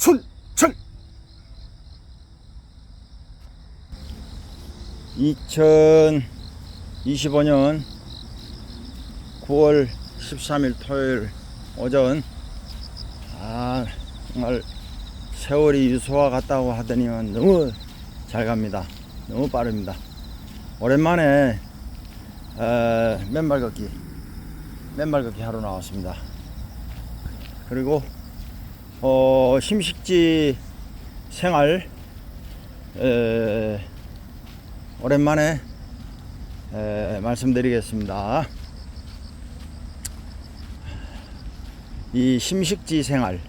순철 2025년 9월 13일 토요일 오전. 아 정말 세월이 유소와 같다고 하더니만 너무 잘 갑니다. 너무 빠릅니다. 오랜만에 에, 맨발 걷기 맨발 걷기 하러 나왔습니다. 그리고 어, 심식지 생활 에, 오랜만에 에, 말씀드리겠습니다. 이 심식지 생활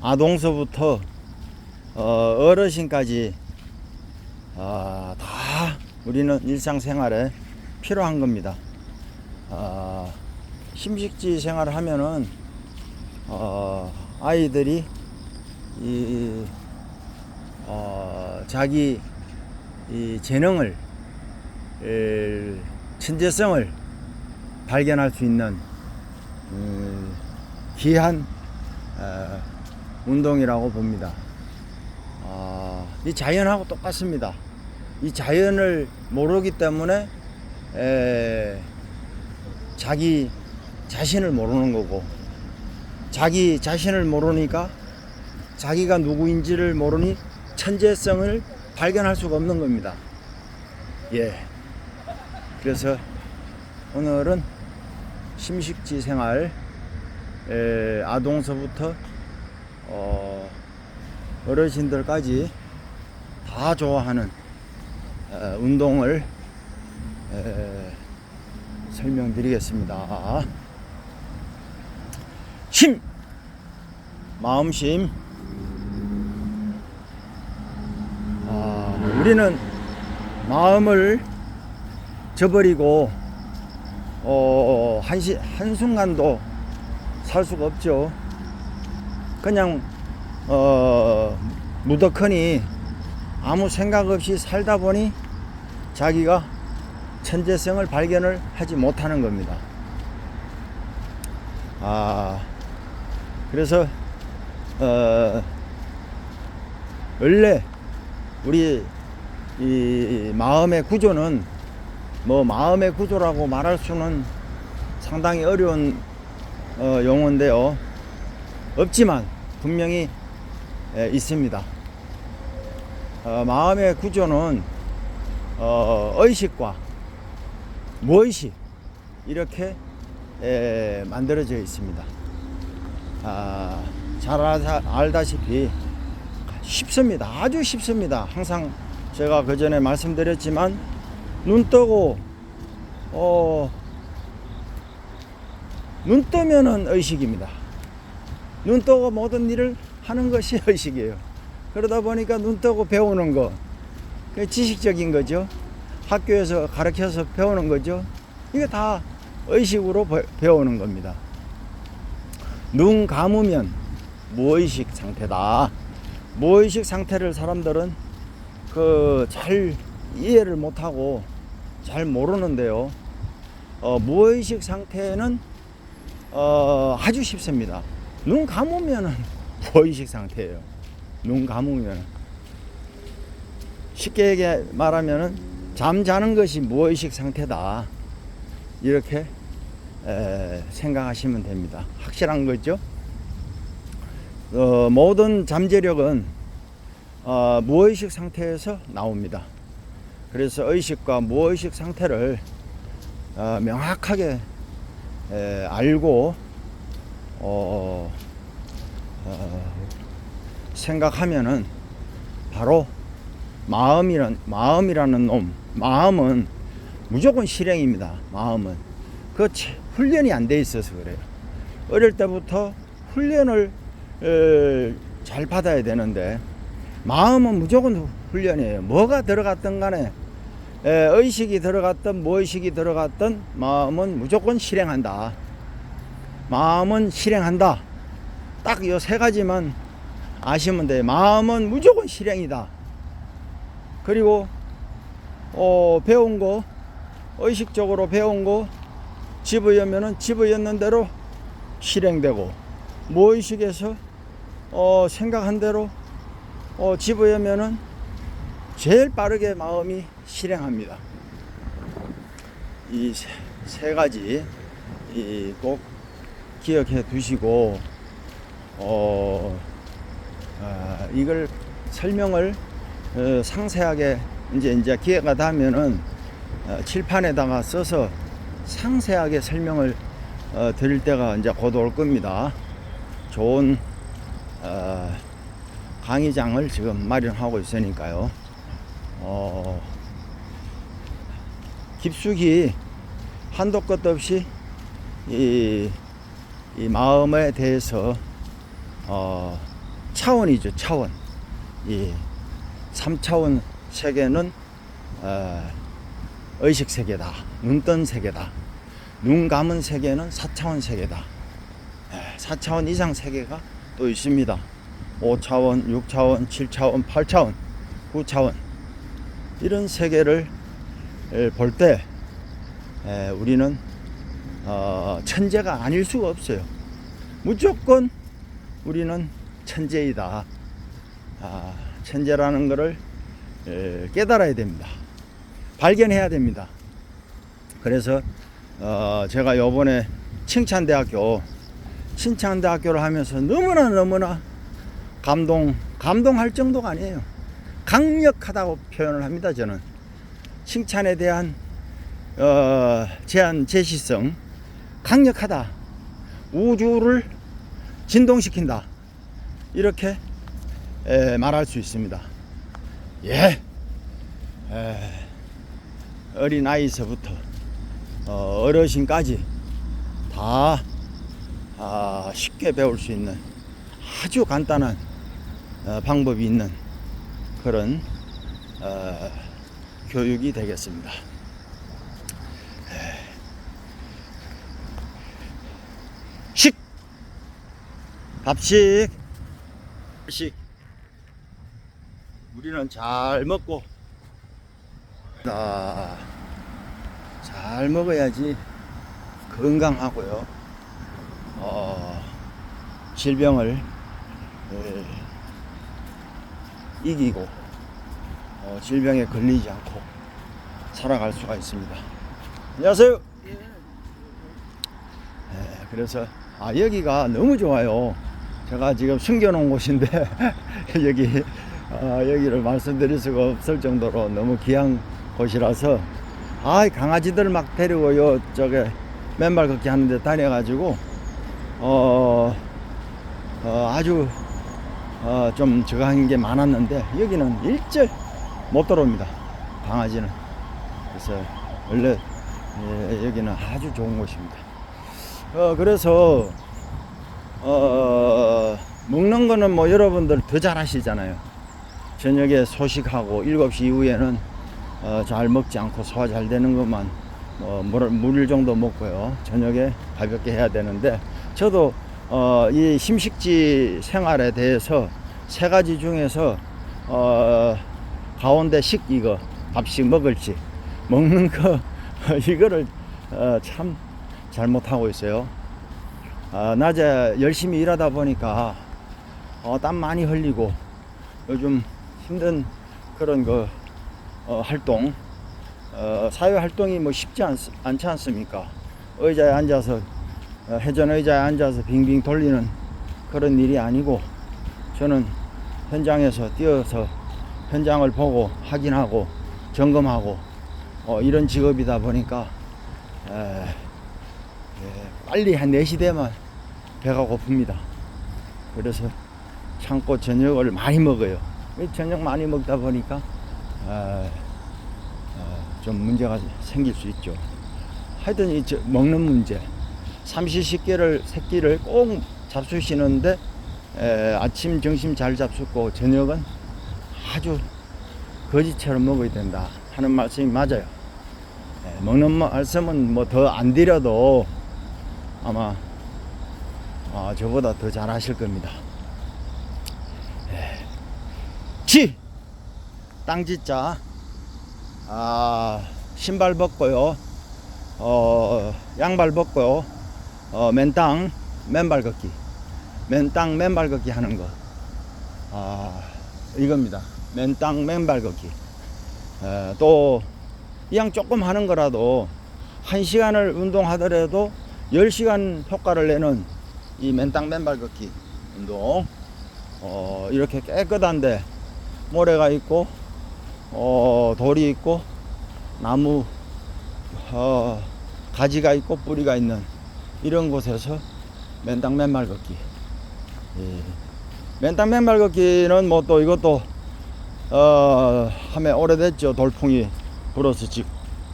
아동서부터 어, 어르신까지 어, 다 우리는 일상생활에 필요한 겁니다. 어, 심식지 생활을 하면은 어, 아이들이 이 어, 자기 이 재능을 에, 천재성을 발견할 수 있는 음, 귀한 어, 운동이라고 봅니다. 아, 이 자연하고 똑같습니다. 이 자연을 모르기 때문에 에, 자기 자신을 모르는 거고 자기 자신을 모르니까 자기가 누구인지를 모르니 천재성을 발견할 수가 없는 겁니다. 예. 그래서 오늘은 심식지 생활 에, 아동서부터 어, 어르신들까지 다 좋아하는 에, 운동을 에, 설명드리겠습니다. 심 마음심 아, 우리는 마음을 저버리고 어, 한시, 한순간도 살 수가 없죠. 그냥 어, 무더커니 아무 생각 없이 살다 보니 자기가 천재성을 발견을 하지 못하는 겁니다. 아, 그래서 어, 원래 우리 이 마음의 구조는 뭐 마음의 구조라고 말할 수는 상당히 어려운 어, 용어인데요. 없지만 분명히 에, 있습니다. 어, 마음의 구조는 어, 의식과 무의식 이렇게 에, 만들어져 있습니다. 아, 잘 알다, 알다시피 쉽습니다. 아주 쉽습니다. 항상 제가 그 전에 말씀드렸지만 눈 뜨고 어, 눈 뜨면은 의식입니다. 눈 뜨고 모든 일을 하는 것이 의식이에요. 그러다 보니까 눈 뜨고 배우는 거, 그 지식적인 거죠. 학교에서 가르쳐서 배우는 거죠. 이게 다 의식으로 배- 배우는 겁니다. 눈 감으면 무의식 상태다. 무의식 상태를 사람들은 그 잘 이해를 못하고 잘 모르는데요. 어, 무의식 상태는 어, 아주 쉽습니다. 눈 감으면은 무의식 상태예요. 눈 감으면 쉽게 얘기 말하면은 잠자는 것이 무의식 상태다. 이렇게 에, 생각하시면 됩니다. 확실한 거죠? 어, 모든 잠재력은 어, 무의식 상태에서 나옵니다. 그래서 의식과 무의식 상태를 어, 명확하게 에, 알고 어, 어, 생각하면은 바로 마음이란 마음이라는 놈 마음은 무조건 실행입니다. 마음은 그 치- 훈련이 안 돼 있어서 그래요. 어릴 때부터 훈련을 에, 잘 받아야 되는데 마음은 무조건 훈련이에요. 뭐가 들어갔든 간에 에, 의식이 들어갔든 무의식이 들어갔든 마음은 무조건 실행한다. 마음은 실행한다. 딱이세 가지만 아시면 돼요. 마음은 무조건 실행이다. 그리고 어, 배운 거 의식적으로 배운 거 집어여면은 집어였는 대로 실행되고 무의식에서 어, 생각한 대로 어, 집어야면은 제일 빠르게 마음이 실행합니다. 이 세 가지 이 꼭 기억해 두시고 어, 아, 이걸 설명을 어, 상세하게 이제 이제 기회가 되면은 어, 칠판에다가 써서 상세하게 설명을 어, 드릴 때가 이제 곧 올 겁니다. 좋은 어, 강의장을 지금 마련하고 있으니까요. 어, 깊숙이 한도 끝 없이 이, 이 마음에 대해서 어, 차원이죠 차원 이 3차원 세계는 어, 의식 세계다 눈 뜬 세계다 눈 감은 세계는 4차원 세계다 4차원 이상 세계가 또 있습니다 5차원 6차원 7차원 8차원 9차원 이런 세계를 볼 때 우리는 어, 천재가 아닐 수가 없어요. 무조건 우리는 천재이다. 아, 천재라는 것을 에, 깨달아야 됩니다. 발견해야 됩니다. 그래서 어, 제가 요번에 칭찬대학교 칭찬대학교를 하면서 너무나 너무나 감동 감동할 정도가 아니에요. 강력하다고 표현을 합니다. 저는 칭찬에 대한 어, 제한 제시성 강력하다. 우주를 진동시킨다. 이렇게 에, 말할 수 있습니다. 예. 에, 어린 아이서부터 어, 어르신까지 다 아, 쉽게 배울 수 있는 아주 간단한 어, 방법이 있는 그런 어, 교육이 되겠습니다. 식 밥식! 식! 우리는 잘 먹고 아, 잘 먹어야지 건강하고요. 어, 질병을 에, 이기고 어, 질병에 걸리지 않고 살아갈 수가 있습니다. 안녕하세요. 예, 그래서 아 여기가 너무 좋아요. 제가 지금 숨겨놓은 곳인데 여기 아, 여기를 말씀드릴 수가 없을 정도로 너무 귀한 곳이라서 아 강아지들 막 데리고 요 저게 맨발 걷기 하는데 다녀가지고 어, 어 아주 어, 좀 저강한 게 많았는데 여기는 일절 못 들어옵니다. 강아지는 그래서 원래 예, 여기는 아주 좋은 곳입니다. 어, 그래서, 어, 먹는 거는 뭐 여러분들 더잘 하시잖아요. 저녁에 소식하고 7시 이후에는 어, 잘 먹지 않고 소화 잘 되는 것만 뭐 물, 물 정도 먹고요. 저녁에 가볍게 해야 되는데 저도 어, 이 심식지 생활에 대해서 세 가지 중에서 어, 가운데 식 이거 밥식 먹을지 먹는 거 이거를 어, 참 잘못하고 있어요. 아, 낮에 열심히 일하다 보니까 어, 땀 많이 흘리고 요즘 힘든 그런 그 어, 활동 어, 사회 활동이 뭐 쉽지 않, 않지 않습니까? 의자에 앉아서 어, 회전 의자에 앉아서 빙빙 돌리는 그런 일이 아니고 저는 현장에서 뛰어서 현장을 보고 확인하고 점검하고 어, 이런 직업이다 보니까 에, 예, 빨리 한 4시 되면 배가 고픕니다. 그래서 참고 저녁을 많이 먹어요. 이 저녁 많이 먹다 보니까 좀 문제가 생길 수 있죠. 하여튼 이 저- 먹는 문제. 삼시세끼를 새끼를 꼭 잡수시는데 에, 아침, 점심 잘 잡수고 저녁은 아주 거지처럼 먹어야 된다 하는 말씀이 맞아요. 에, 먹는 말씀은 뭐 더 안 드려도 아마 아, 저보다 더 잘하실 겁니다. 예. 지 땅지자 아 신발 벗고요. 어 양발 벗고요. 어 맨땅 맨발 걷기 맨땅 맨발 걷기 하는 거. 아, 이겁니다. 맨땅 맨발 걷기. 에, 또, 이왕 조금 하는 거라도, 한 시간을 운동하더라도 10시간 효과를 내는 이 맨땅 맨발 걷기 운동. 어, 이렇게 깨끗한데, 모래가 있고, 어, 돌이 있고, 나무, 어, 가지가 있고, 뿌리가 있는 이런 곳에서 맨땅 맨발 걷기. 예. 맨땅 맨발 걷기는 뭐 또 이것도 어 하면 오래됐죠 돌풍이 불어서 지,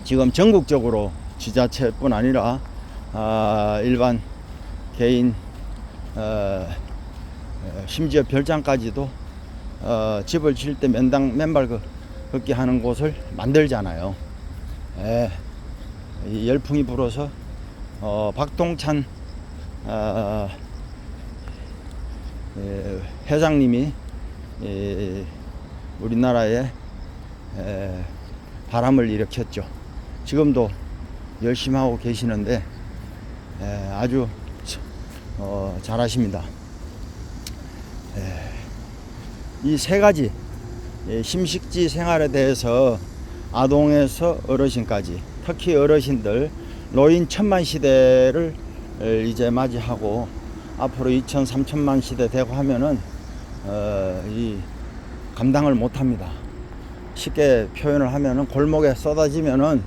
지금 전국적으로 지자체뿐 아니라 아 일반 개인 어, 어, 심지어 별장까지도 어, 집을 칠 때 맨땅 맨발 걷- 걷기 하는 곳을 만들잖아요. 예. 이 열풍이 불어서 어, 박동찬 어, 예, 회장님이 예, 우리나라에 에, 바람을 일으켰죠. 지금도 열심히 하고 계시는데 에, 아주 어, 잘하십니다. 이세 가지 예, 심식지 생활에 대해서 아동에서 어르신까지 특히 어르신들 노인 천만 시대를 에, 이제 맞이하고 앞으로 2천, 3천만 시대 되고 하면은 어, 이 감당을 못 합니다. 쉽게 표현을 하면은 골목에 쏟아지면은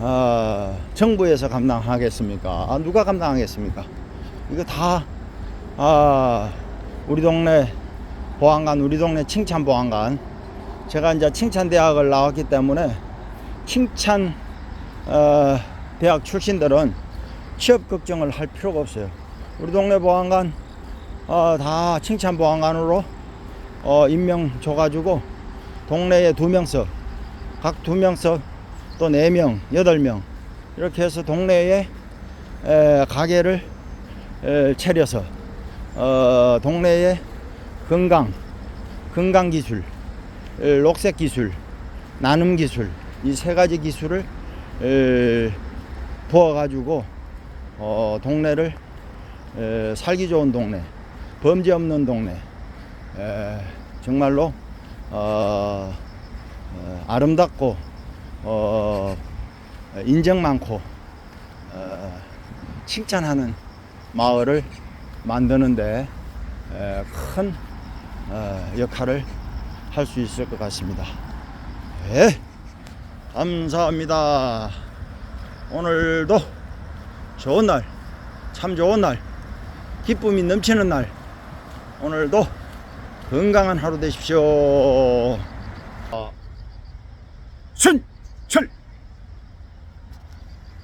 아, 정부에서 감당하겠습니까? 아, 누가 감당하겠습니까? 이거 다 아, 우리 동네 보안관, 우리 동네 칭찬 보안관. 제가 이제 칭찬 대학을 나왔기 때문에 칭찬 어, 대학 출신들은 취업 걱정을 할 필요가 없어요. 우리 동네 보안관 어, 다 칭찬 보안관으로 어, 임명 줘가지고 동네에 두 명씩 각 두 명씩 또 네 명, 여덟 명 이렇게 해서 동네에 에, 가게를 에, 차려서 어, 동네에 건강, 건강 기술, 에, 녹색 기술, 나눔 기술 이 세 가지 기술을 에, 부어 가지고 어, 동네를 에, 살기 좋은 동네, 범죄 없는 동네, 에, 정말로 어, 어, 아름답고 어, 인정 많고 어, 칭찬하는 마을을 만드는데 에, 큰 어, 역할을 할 수 있을 것 같습니다. 예, 감사합니다. 오늘도 좋은 날, 참 좋은 날, 기쁨이 넘치는 날, 오늘도 건강한 하루 되십시오. 어, 순!